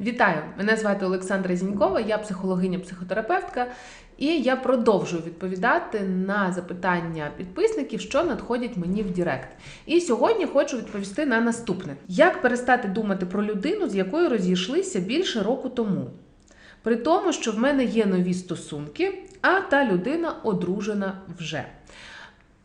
Вітаю! Мене звати Олександра Зінькова, я психологиня-психотерапевтка, і я продовжую відповідати на запитання підписників, що надходять мені в Директ. І сьогодні хочу відповісти на наступне: як перестати думати про людину, з якою розійшлися більше року тому? При тому, що в мене є нові стосунки, а та людина одружена вже.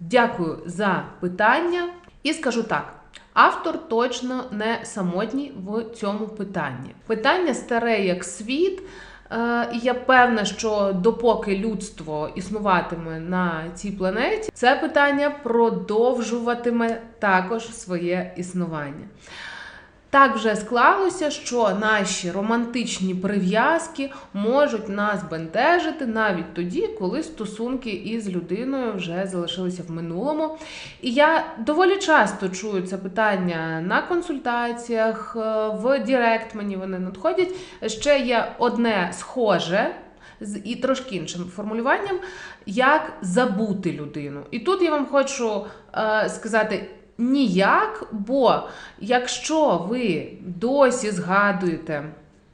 Дякую за питання і скажу так. Автор точно не самотній в цьому питанні. Питання старе як світ, е, і я певна, що допоки людство існуватиме на цій планеті, це питання продовжуватиме також своє існування. Так вже склалося, що наші романтичні прив'язки можуть нас бентежити навіть тоді, коли стосунки із людиною вже залишилися в минулому. І я доволі часто чую це питання на консультаціях, е, в Директ мені вони надходять. Ще є одне схоже. З і трошки іншим формулюванням, як забути людину. І тут я вам хочу е, сказати ніяк, бо якщо ви досі згадуєте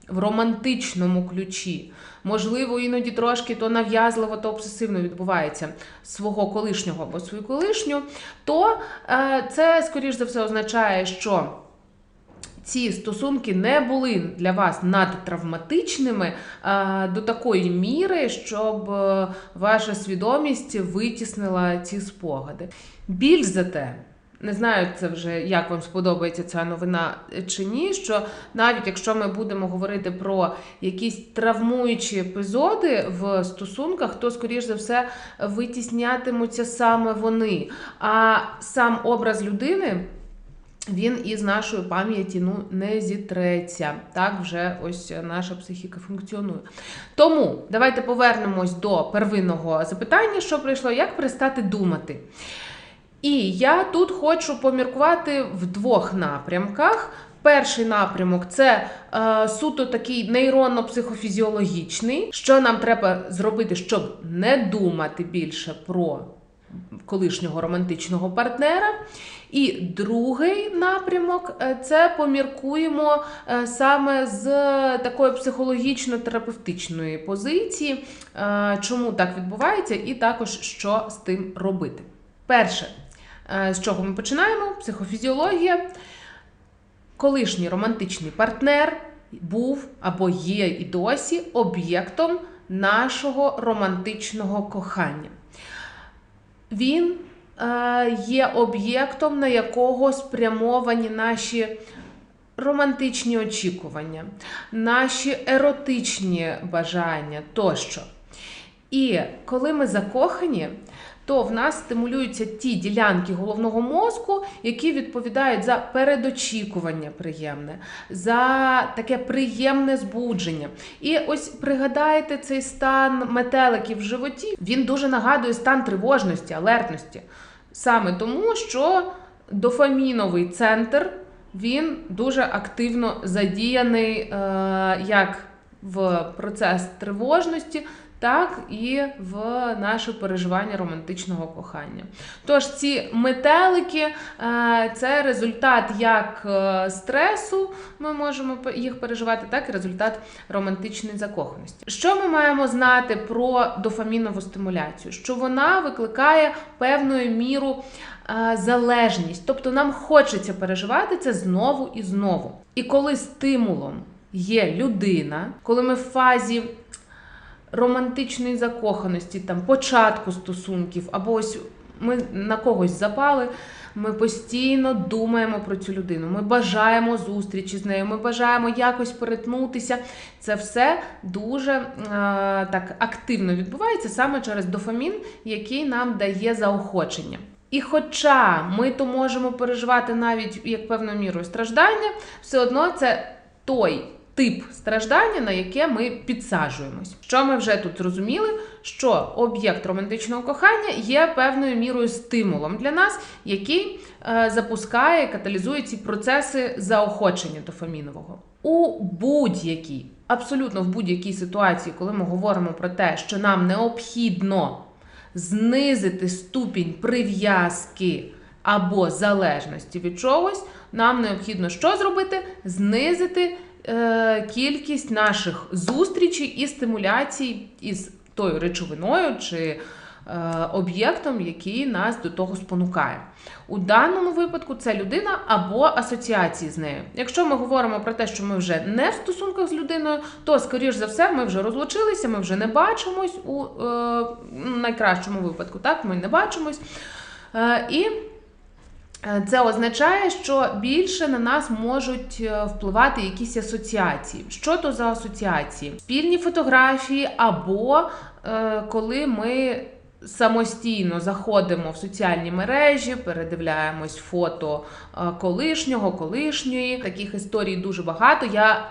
в романтичному ключі, можливо, іноді трошки то нав'язливо, то обсесивно відбувається свого колишнього або свою колишню, то е, це, скоріш за все, означає, що. Ці стосунки не були для вас надтравматичними а, до такої міри, щоб е, ваша свідомість витіснила ці спогади. Більш за те, не знаю, це вже як вам сподобається ця новина чи ні. Що навіть якщо ми будемо говорити про якісь травмуючі епізоди в стосунках, то скоріш за все витіснятимуться саме вони. А сам образ людини. Він із нашої пам'яті ну не зітреться. Так вже ось наша психіка функціонує. Тому давайте повернемось до первинного запитання, що прийшло, як перестати думати. І я тут хочу поміркувати в двох напрямках. Перший напрямок це е, суто такий нейронно-психофізіологічний, що нам треба зробити, щоб не думати більше про колишнього романтичного партнера. І другий напрямок е, це поміркуємо е, саме з такої психологічно-терапевтичної позиції, е, чому так відбувається, і також що з тим робити. Перше. Е, з чого ми починаємо? Психофізіологія. Колишній романтичний партнер був або є і досі об'єктом нашого романтичного кохання. Він е, є об'єктом, на якого спрямовані наші романтичні очікування, наші еротичні бажання тощо. І коли ми закохані, то в нас стимулюються ті ділянки головного мозку, які відповідають за передочікування приємне, за таке приємне збудження. І ось пригадайте цей стан метеликів в животі, він дуже нагадує стан тривожності, алертності. Саме тому, що дофаміновий центр він дуже активно задіяний е, як в процес тривожності так і в наше переживання романтичного кохання. Тож ці метелики е, це результат як е, стресу, ми можемо їх переживати, так і результат романтичної закоханості. Що ми маємо знати про дофамінову стимуляцію? Що вона викликає певною міру е, залежність, тобто нам хочеться переживати це знову і знову. І коли стимулом є людина, коли ми в фазі романтичної закоханості, там початку стосунків, або ось ми на когось запали. Ми постійно думаємо про цю людину. Ми бажаємо зустрічі з нею, ми бажаємо якось перетнутися. Це все дуже е, так активно відбувається саме через дофамін, який нам дає заохочення. І хоча ми то можемо переживати навіть як певною мірою страждання, все одно це той тип страждання, на яке ми підсаджуємось. Що ми вже тут зрозуміли? Що об'єкт романтичного кохання є певною мірою стимулом для нас, який е, запускає, каталізує ці процеси заохочення дофамінового. У будь-якій, абсолютно в будь-якій ситуації, коли ми говоримо про те, що нам необхідно знизити ступінь прив'язки або залежності від чогось, нам необхідно що зробити? Знизити кількість наших зустрічей і стимуляцій із тою речовиною чи е, об'єктом, який нас до того спонукає. У даному випадку це людина або асоціації з нею. Якщо ми говоримо про те, що ми вже не в стосунках з людиною, то скоріш за все ми вже розлучилися, ми вже не бачимось у е, найкращому випадку. Так, ми не бачимось. Е, і Е, Це означає, що більше на нас можуть е, впливати якісь асоціації. Що то за асоціації? Спільні фотографії, або е, коли ми самостійно заходимо в соціальні мережі, передивляємось фото е, колишнього, колишньої. Таких історій дуже багато. Я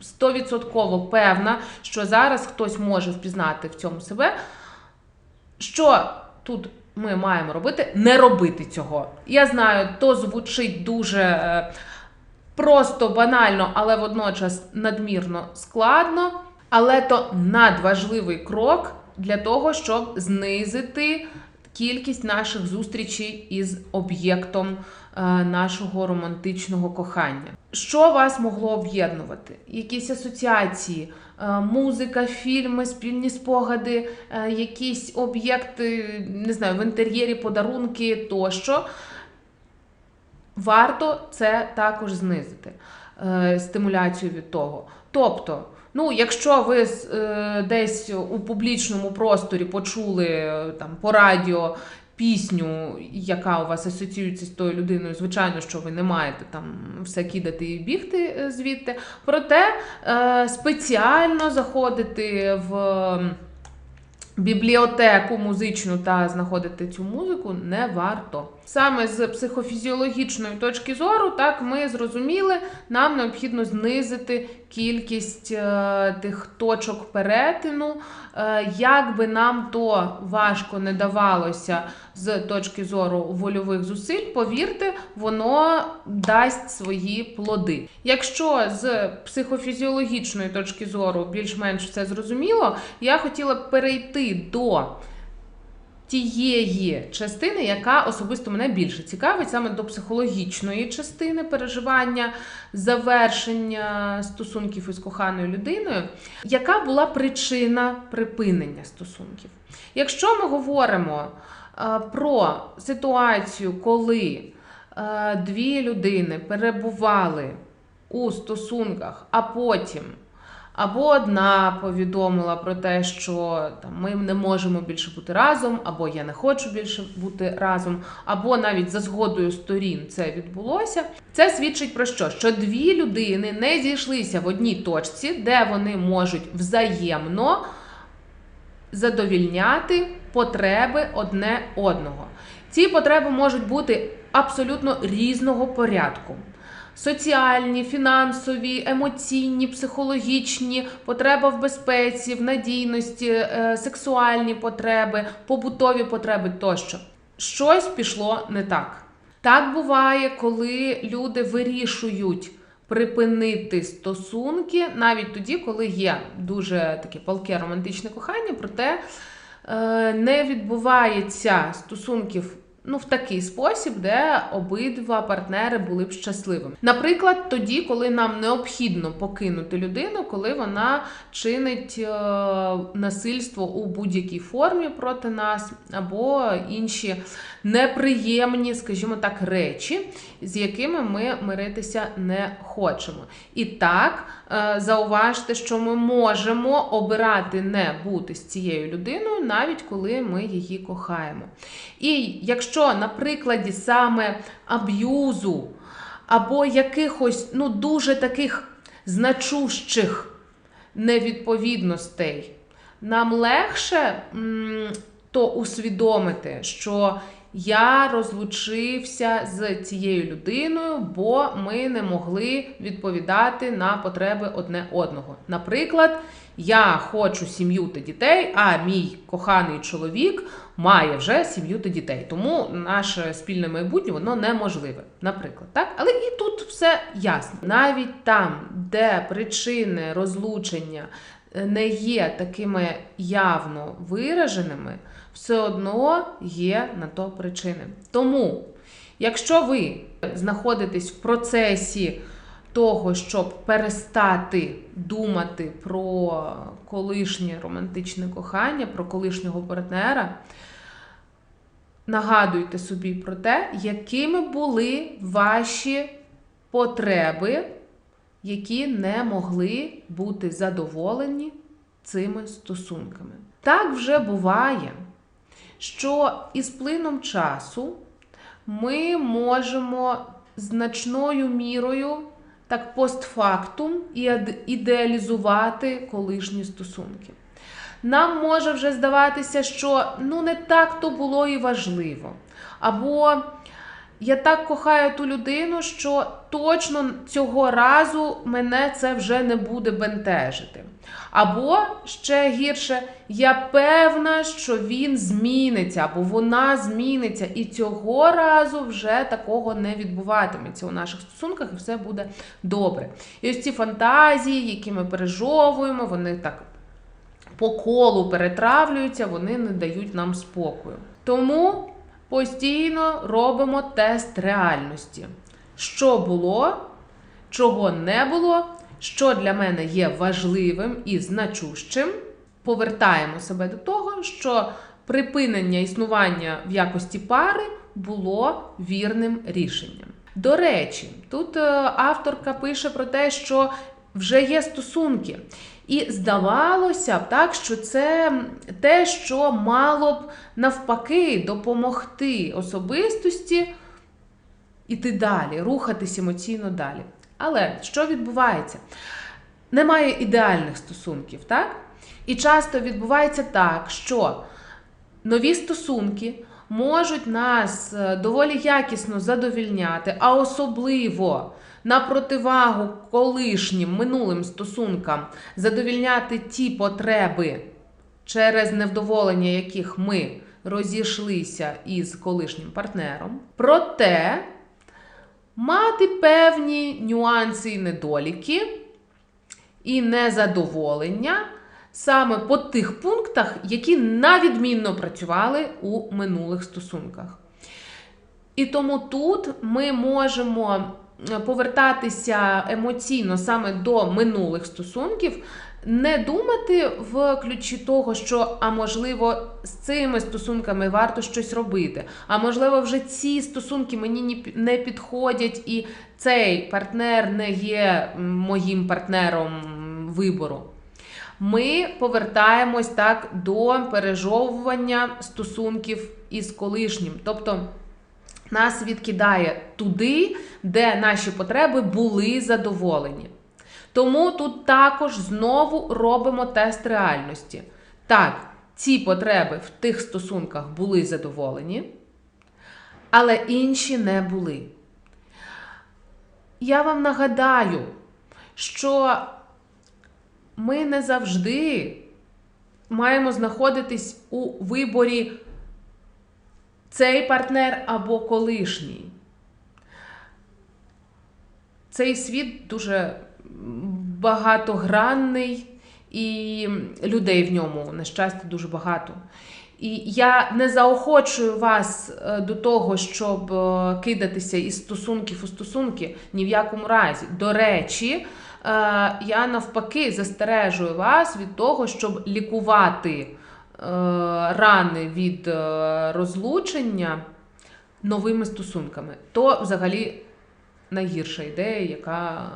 стовідсотково певна, що зараз хтось може впізнати в цьому себе. Що тут ми маємо робити? Не робити цього. Я знаю, то звучить дуже е, просто банально, але водночас надмірно складно. Але то надважливий крок для того, щоб знизити кількість наших зустрічей із об'єктом нашого романтичного кохання. Що вас могло об'єднувати? Якісь асоціації, е, музика, фільми, спільні спогади, е, якісь об'єкти, не знаю, в інтер'єрі, подарунки тощо. Варто це також знизити е, стимуляцію від того. Тобто, ну, якщо ви е, десь у публічному просторі почули е, там по радіо пісню, яка у вас асоціюється з тою людиною, звичайно, що ви не маєте там все кидати і бігти е, звідти. Проте е, спеціально заходити в. Бібліотеку музичну та знаходити цю музику не варто. Саме з психофізіологічної точки зору, так ми зрозуміли, нам необхідно знизити кількість е, тих точок перетину. Е, як би нам то важко не давалося з точки зору вольових зусиль, повірте, воно дасть свої плоди. Якщо з психофізіологічної точки зору більш-менш все зрозуміло, я хотіла б перейти до тієї частини, яка особисто мене більше цікавить, саме до психологічної частини переживання, завершення стосунків із коханою людиною, яка була причина припинення стосунків. Якщо ми говоримо е, про ситуацію, коли е, дві людини перебували у стосунках, а потім або одна повідомила про те, що там ми не можемо більше бути разом, або я не хочу більше бути разом, або навіть за згодою сторін це відбулося. Це свідчить про що? Що дві людини не зійшлися в одній точці, де вони можуть взаємно задовільняти потреби одне одного. Ці потреби можуть бути абсолютно різного порядку. Соціальні, фінансові, емоційні, психологічні, потреба в безпеці, в надійності, е, сексуальні потреби, побутові потреби тощо. Щось пішло не так. Так буває, коли люди вирішують припинити стосунки навіть тоді, коли є дуже таке палке романтичне кохання, проте е, не відбувається стосунків ну, в такий спосіб, де обидва партнери були б щасливими. Наприклад, тоді, коли нам необхідно покинути людину, коли вона чинить е, насильство у будь-якій формі проти нас, або інші неприємні, скажімо так, речі, з якими ми миритися не хочемо. І так, е, зауважте, що ми можемо обирати не бути з цією людиною, навіть коли ми її кохаємо. І якщо на прикладі саме аб'юзу або якихось ну, дуже таких значущих невідповідностей, нам легше то усвідомити, що я розлучився з цією людиною, бо ми не могли відповідати на потреби одне одного. Наприклад, я хочу сім'ю та дітей, а мій коханий чоловік має вже сім'ю та дітей. Тому наше спільне майбутнє воно неможливе. Наприклад, так? Але і тут все ясно. Навіть там, де причини розлучення е, не є такими явно вираженими, все одно є на то причини. Тому, якщо ви знаходитесь в процесі того, щоб перестати думати про колишнє романтичне кохання, про колишнього партнера, нагадуйте собі про те, якими були ваші потреби, які не могли бути задоволені цими стосунками. Так вже буває, що із плином часу ми можемо значною мірою так постфактум і ідеалізувати колишні стосунки. Нам може вже здаватися, що ну не так то було і важливо. Або я так кохаю ту людину, що точно цього разу мене це вже не буде бентежити. Або ще гірше, я певна, що він зміниться, або вона зміниться, і цього разу вже такого не відбуватиметься у наших стосунках, і все буде добре. І ось ці фантазії, які ми пережовуємо, вони так по колу перетравлюються, вони не дають нам спокою. Тому постійно робимо тест реальності. Що було, чого не було, що для мене є важливим і значущим. Повертаємо себе до того, що припинення існування в якості пари було вірним рішенням. До речі, тут е, авторка пише про те, що вже є стосунки. І здавалося б, так, що це те, що мало б навпаки допомогти особистості іти далі, рухатись емоційно далі. Але що відбувається? Немає ідеальних стосунків, так? І часто відбувається так, що нові стосунки можуть нас е, доволі якісно задовільняти, а особливо на противагу колишнім минулим стосункам задовільняти ті потреби, через невдоволення яких ми розійшлися із колишнім партнером. Проте мати певні нюанси і недоліки і незадоволення саме по тих пунктах, які навідмінно працювали у минулих стосунках. І тому тут ми можемо повертатися емоційно саме до минулих стосунків, не думати в ключі того, що а можливо з цими стосунками варто щось робити. А можливо, вже ці стосунки мені не підходять, і цей партнер не є моїм партнером вибору. Ми повертаємось так до пережовування стосунків із колишнім. Тобто нас відкидає туди, де наші потреби були задоволені. Тому тут також знову робимо тест реальності. Так, ці потреби в тих стосунках були задоволені, але інші не були. Я вам нагадаю, що ми не завжди маємо знаходитись у виборі цей партнер або колишній. Цей світ дуже багатогранний, і людей в ньому, на щастя, дуже багато. І я не заохочую вас е, до того, щоб е, кидатися із стосунків у стосунки ні в якому разі. До речі, я навпаки застережую вас від того, щоб лікувати е, рани від е, розлучення новими стосунками. То взагалі найгірша ідея, яка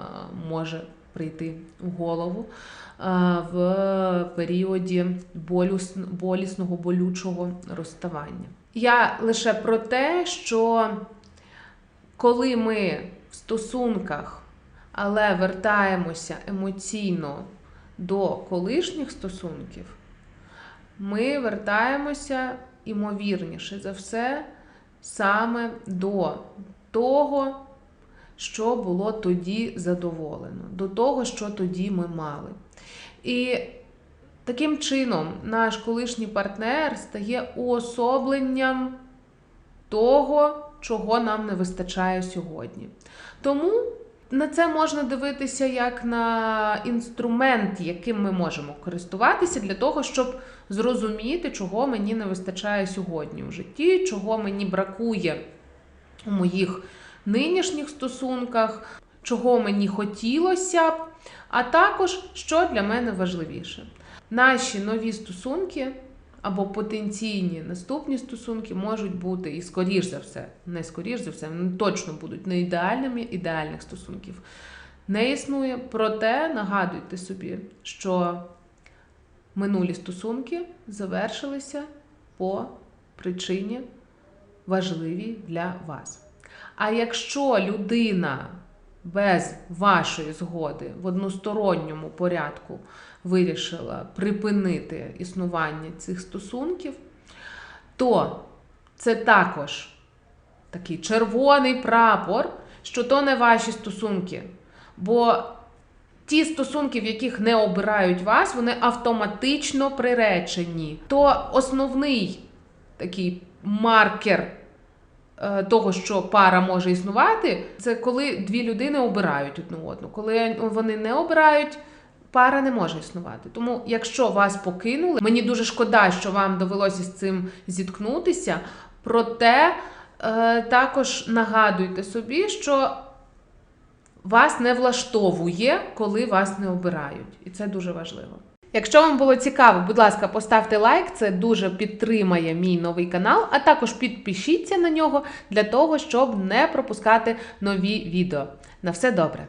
може прийти в голову е, в періоді болісного, болючого розставання. Я лише про те, що коли ми в стосунках, але вертаємося емоційно до колишніх стосунків, ми вертаємося імовірніше за все саме до того, що було тоді задоволено, до того, що тоді ми мали. І таким чином наш колишній партнер стає уособленням того, чого нам не вистачає сьогодні. Тому на це можна дивитися як на інструмент, яким ми можемо користуватися для того, щоб зрозуміти, чого мені не вистачає сьогодні у житті, чого мені бракує у моїх нинішніх стосунках, чого мені хотілося б, а також що для мене важливіше. Наші нові стосунки або потенційні наступні стосунки можуть бути і скоріш за все, не скоріш за все, вони точно будуть не ідеальними, ідеальних стосунків не існує. Проте нагадуйте собі, що минулі стосунки завершилися по причині важливій для вас. А якщо людина без вашої згоди в односторонньому порядку вирішила припинити існування цих стосунків, то це також такий червоний прапор, що то не ваші стосунки. Бо ті стосунки, в яких не обирають вас, вони автоматично приречені. То основний такий маркер того, що пара може існувати, це коли дві людини обирають одну одну. Коли вони не обирають, пара не може існувати. Тому, якщо вас покинули, мені дуже шкода, що вам довелося з цим зіткнутися. Проте е, також нагадуйте собі, що вас не влаштовує, коли вас не обирають. І це дуже важливо. Якщо вам було цікаво, будь ласка, поставте лайк, це дуже підтримає мій новий канал, а також підпишіться на нього для того, щоб не пропускати нові відео. На все добре!